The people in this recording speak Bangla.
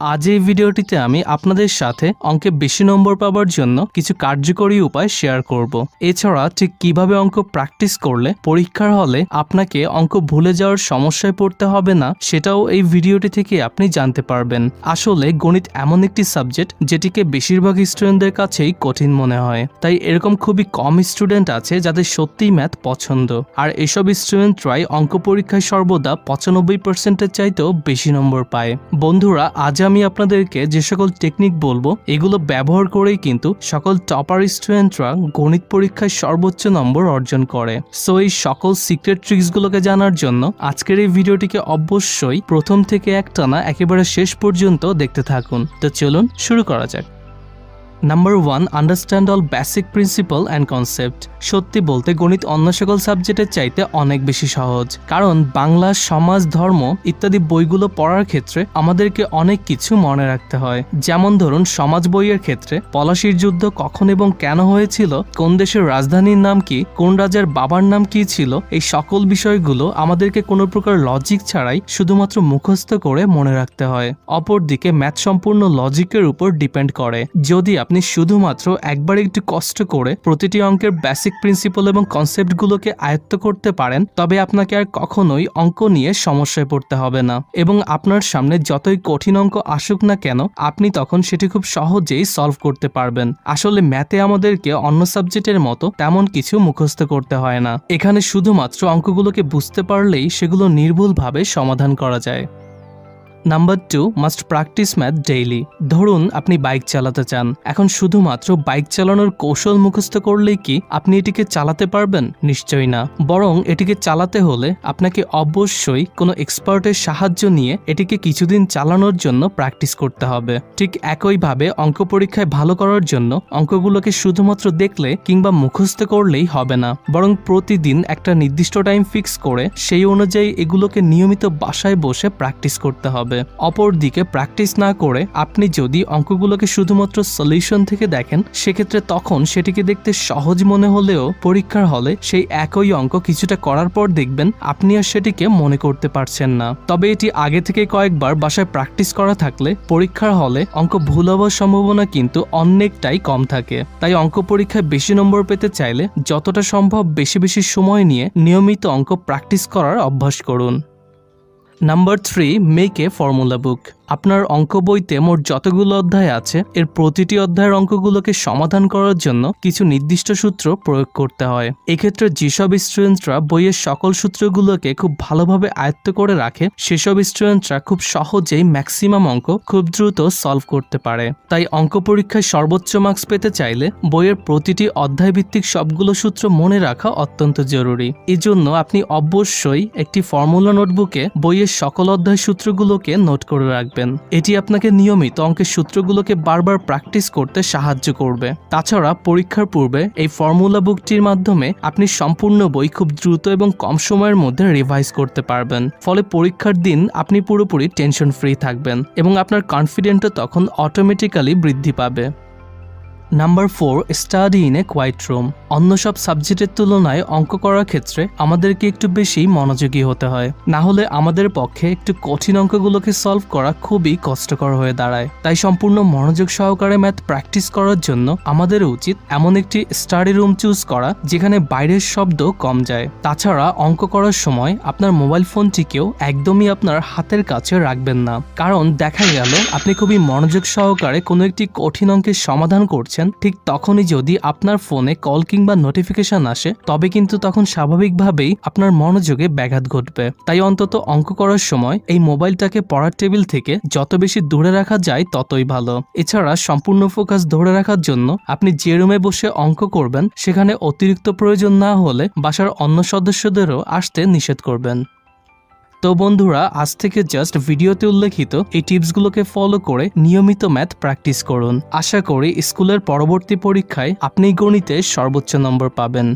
আজ এই ভিডিওটিতে আমি আপনাদের সাথে অঙ্কে বেশি নম্বর পাওয়ার জন্য কিছু কার্যকরী উপায় শেয়ার করব। এছাড়া ঠিক কীভাবে অঙ্ক প্র্যাকটিস করলে পরীক্ষার হলে আপনাকে অঙ্ক ভুলে যাওয়ার সমস্যায় পড়তে হবে না, সেটাও এই ভিডিওটি থেকে আপনি জানতে পারবেন। আসলে গণিত এমন একটি সাবজেক্ট যেটিকে বেশিরভাগ স্টুডেন্টদের কাছেই কঠিন মনে হয়। তাই এরকম খুবই কম স্টুডেন্ট আছে যাদের সত্যিই ম্যাথ পছন্দ। আর এসব স্টুডেন্টরাই অঙ্ক পরীক্ষায় সর্বদা পঁচানব্বই পার্সেন্টের চাইতেও বেশি নম্বর পায়। বন্ধুরা, আজ আমি আপনাদেরকে যে সকল টেকনিক বলব, এগুলো ব্যবহার করেই কিন্তু সকল টপার স্টুডেন্টরা গণিত পরীক্ষায় সর্বোচ্চ নম্বর অর্জন করে। সো এই সকল সিক্রেট ট্রিক্সগুলোকে জানার জন্য আজকের এই ভিডিওটিকে অবশ্যই প্রথম থেকে একটানা একেবারে শেষ পর্যন্ত দেখতে থাকুন। তো চলুন, শুরু করা যাক। Number one understand all basic principle and concept সত্যি বলতে গণিত অন্য সকল সাবজেক্টের চাইতে অনেক বেশি সহজ। কারণ বাংলা, সমাজ, ধর্ম ইত্যাদি বইগুলো পড়ার ক্ষেত্রে আমাদেরকে অনেক কিছু মনে রাখতে হয়। যেমন ধরুন, সমাজ বইয়ের ক্ষেত্রে পলাশির যুদ্ধ কখন এবং কেন হয়েছিল, কোন দেশের রাজধানীর নাম কি, কোন রাজার বাবার নাম কি ছিল, এই সকল বিষয়গুলো আমাদেরকে কোনো প্রকার লজিক ছাড়াই শুধুমাত্র মুখস্থ করে মনে রাখতে হয়। অপরদিকে ম্যাথ সম্পূর্ণ লজিকের উপর ডিপেন্ড করে। যদি শুধুমাত্র একবার একটু কষ্ট করে প্রতিটি অঙ্কের বেসিক প্রিন্সিপাল এবং কনসেপ্টগুলোকে আয়ত্ত করতে পারেন, তবে আপনাকে আর কখনোই অঙ্ক নিয়ে সমস্যায় পড়তে হবে না। এবং আপনার সামনে যতই কঠিন অঙ্ক আসুক না কেন, আপনি তখন সেটি খুব সহজেই সলভ করতে পারবেন। আসলে ম্যাথে আমাদেরকে অন্য সাবজেক্টের মতো তেমন কিছু মুখস্থ করতে হয় না। এখানে শুধুমাত্র অঙ্কগুলোকে বুঝতে পারলেই সেগুলো নির্ভুলভাবে সমাধান করা যায়। Number two must practice math daily ধরুন, আপনি বাইক চালাতে চান। এখন শুধুমাত্র বাইক চালানোর কৌশল মুখস্থ করলেই কি আপনি এটিকে চালাতে পারবেন? নিশ্চয়ই না। বরং এটিকে চালাতে হলে আপনাকে অবশ্যই কোনো এক্সপার্টের সাহায্য নিয়ে এটিকে কিছুদিন চালানোর জন্য প্র্যাকটিস করতে হবে। ঠিক একইভাবে অঙ্ক পরীক্ষায় ভালো করার জন্য অঙ্কগুলোকে শুধুমাত্র দেখলে কিংবা মুখস্থ করলেই হবে না। বরং প্রতিদিন একটা নির্দিষ্ট টাইম ফিক্স করে সেই অনুযায়ী এগুলোকে নিয়মিত বাসায় বসে প্র্যাকটিস করতে হবে। অপরদিকে প্র্যাকটিস না করে আপনি যদি অঙ্কগুলোকে শুধুমাত্র সলিউশন থেকে দেখেন, সেক্ষেত্রে তখন সেটিকে দেখতে সহজ মনে হলেও পরীক্ষার হলে সেই একই অঙ্ক কিছুটা করার পর দেখবেন আপনি আর সেটিকে মনে করতে পারছেন না। তবে এটি আগে থেকে কয়েকবার বাসায় প্র্যাকটিস করা থাকলে পরীক্ষার হলে অঙ্ক ভুল হওয়ার সম্ভাবনা কিন্তু অনেকটাই কম থাকে। তাই অঙ্ক পরীক্ষায় বেশি নম্বর পেতে চাইলে যতটা সম্ভব বেশি বেশি সময় নিয়ে নিয়মিত অঙ্ক প্র্যাকটিস করার অভ্যাস করুন। Number three make a formula book আপনার অঙ্ক বইতে মোট যতগুলো অধ্যায় আছে, এর প্রতিটি অধ্যায়ের অঙ্কগুলোকে সমাধান করার জন্য কিছু নির্দিষ্ট সূত্র প্রয়োগ করতে হয়। এক্ষেত্রে যেসব স্টুডেন্টরা বইয়ের সকল সূত্রগুলোকে খুব ভালোভাবে আয়ত্ত করে রাখে, সেসব স্টুডেন্টরা খুব সহজেই ম্যাক্সিমাম অঙ্ক খুব দ্রুত সলভ করতে পারে। তাই অঙ্ক পরীক্ষায় সর্বোচ্চ মার্কস পেতে চাইলে বইয়ের প্রতিটি অধ্যায় ভিত্তিক সবগুলো সূত্র মনে রাখা অত্যন্ত জরুরি। এজন্য আপনি অবশ্যই একটি ফর্মুলা নোটবুকে বইয়ের সকল অধ্যায় সূত্রগুলোকে নোট করে রাখবেন। এটি আপনাকে নিয়মিত অঙ্কের সূত্রগুলোকে বারবার প্র্যাকটিস করতে সাহায্য করবে। তাছাড়া পরীক্ষার পূর্বে এই ফর্মুলা বুকটির মাধ্যমে আপনি সম্পূর্ণ বই খুব দ্রুত এবং কম সময়ের মধ্যে রিভাইজ করতে পারবেন। ফলে পরীক্ষার দিন আপনি পুরোপুরি টেনশন ফ্রি থাকবেন এবং আপনার কনফিডেন্টও তখন অটোমেটিক্যালি বৃদ্ধি পাবে। Number four study in a quiet room অন্য সব সাবজেক্টের তুলনায় অঙ্ক করার ক্ষেত্রে আমাদেরকে একটু বেশি মনোযোগী হতে হয়। না হলে আমাদের পক্ষে একটু কঠিন অঙ্কগুলোকে সলভ করা খুবই কষ্টকর হয়ে দাঁড়ায়। তাই সম্পূর্ণ মনোযোগ সহকারে ম্যাথ প্র্যাকটিস করার জন্য আমাদের উচিত এমন একটি স্টাডি রুম চুজ করা, যেখানে বাইরের শব্দ কম যায়। তাছাড়া অঙ্ক করার সময় আপনার মোবাইল ফোনটিকেও একদমই আপনার হাতের কাছে রাখবেন না। কারণ দেখা গেল, আপনি খুবই মনোযোগ সহকারে কোনো একটি কঠিন অঙ্কের সমাধান করছেন ঠিক তখনই যদি আপনার ফোনে কল কিংবা নোটিফিকেশন আসে, তবে কিন্তু তখন স্বাভাবিকভাবেই আপনার মনোযোগে ব্যাঘাত ঘটবে। তাই অন্তত অঙ্ক করার সময় এই মোবাইলটাকে পড়ার টেবিল থেকে যত বেশি দূরে রাখা যায়, ততই ভালো। এছাড়া সম্পূর্ণ ফোকাস ধরে রাখার জন্য আপনি যে রুমে বসে অঙ্ক করবেন, সেখানে অতিরিক্ত প্রয়োজন না হলে বাসার অন্য সদস্যদেরও আসতে নিষেধ করবেন। তো বন্ধুরা, আজ থেকে জাস্ট ভিডিওতে উল্লেখিত এই টিপসগুলোকে ফলো করে নিয়মিত ম্যাথ প্র্যাকটিস করুন। আশা করি স্কুলের পরবর্তী পরীক্ষায় আপনি গণিতে সর্বোচ্চ নম্বর পাবেন।